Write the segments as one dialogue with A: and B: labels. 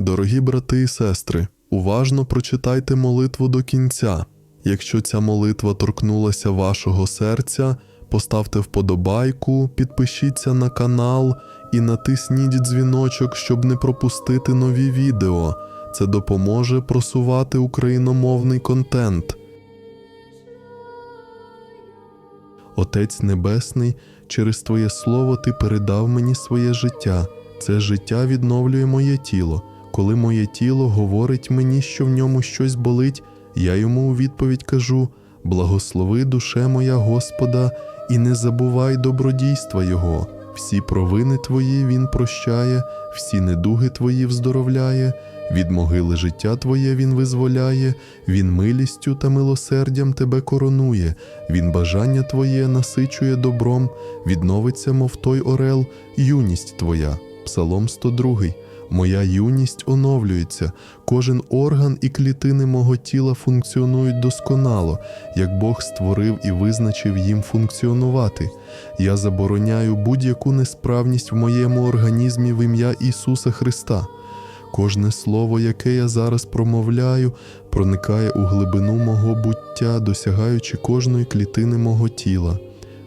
A: Дорогі брати і сестри, уважно прочитайте молитву до кінця. Якщо ця молитва торкнулася вашого серця, поставте вподобайку, підпишіться на канал і натисніть дзвіночок, щоб не пропустити нові відео. Це допоможе просувати україномовний контент. Отець Небесний, через Твоє Слово Ти передав мені своє життя. Це життя відновлює моє тіло. Коли моє тіло говорить мені, що в ньому щось болить, я йому у відповідь кажу: Благослови душе моя Господа, і не забувай добродійства Його. Всі провини Твої Він прощає, всі недуги Твої вздоровляє, від могили життя Твоє Він визволяє, Він милістю та милосердям Тебе коронує, Він бажання Твоє насичує добром, відновиться, мов той орел, юність Твоя. Псалом 102. Моя юність оновлюється, кожен орган і клітини мого тіла функціонують досконало, як Бог створив і визначив їм функціонувати. Я забороняю будь-яку несправність в моєму організмі в ім'я Ісуса Христа. Кожне слово, яке я зараз промовляю, проникає у глибину мого буття, досягаючи кожної клітини мого тіла.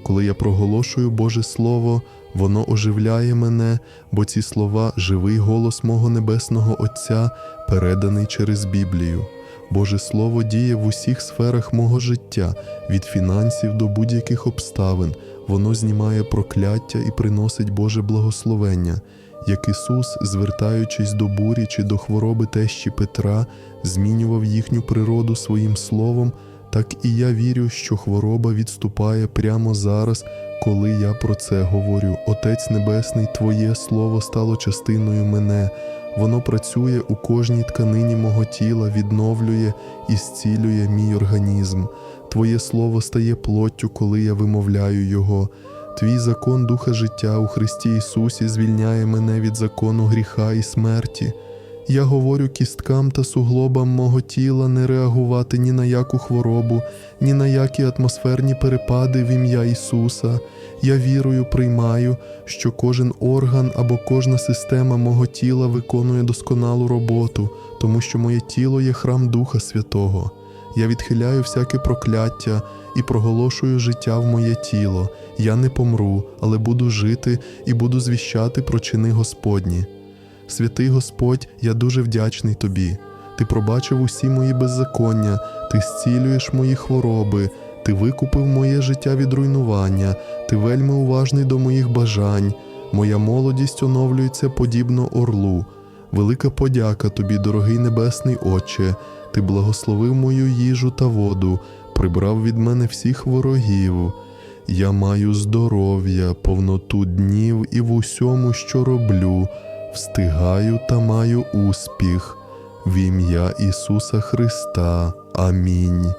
A: Коли я проголошую Боже Слово, воно оживляє мене, бо ці слова живий голос мого небесного Отця, переданий через Біблію. Боже Слово діє в усіх сферах мого життя, від фінансів до будь-яких обставин. Воно знімає прокляття і приносить Боже благословення. Як Ісус, звертаючись до бурі чи до хвороби тещі Петра, змінював їхню природу своїм словом, так і я вірю, що хвороба відступає прямо зараз, коли я про це говорю. Отець Небесний, Твоє Слово стало частиною мене. Воно працює у кожній тканині мого тіла, відновлює і зцілює мій організм. Твоє Слово стає плоттю, коли я вимовляю його. Твій закон Духа життя у Христі Ісусі звільняє мене від закону гріха і смерті. Я говорю кісткам та суглобам мого тіла не реагувати ні на яку хворобу, ні на які атмосферні перепади в ім'я Ісуса. Я вірою приймаю, що кожен орган або кожна система мого тіла виконує досконалу роботу, тому що моє тіло є храм Духа Святого. Я відхиляю всяке прокляття і проголошую життя в моє тіло. Я не помру, але буду жити і буду звіщати про чини Господні. Святий Господь, я дуже вдячний тобі. Ти пробачив усі мої беззаконня, ти зцілюєш мої хвороби, ти викупив моє життя від руйнування, ти вельми уважний до моїх бажань. Моя молодість оновлюється подібно орлу. Велика подяка тобі, дорогий небесний Отче, ти благословив мою їжу та воду, прибрав від мене всіх ворогів. Я маю здоров'я, повноту днів і в усьому, що роблю, встигаю та маю успіх. В ім'я Ісуса Христа. Амінь.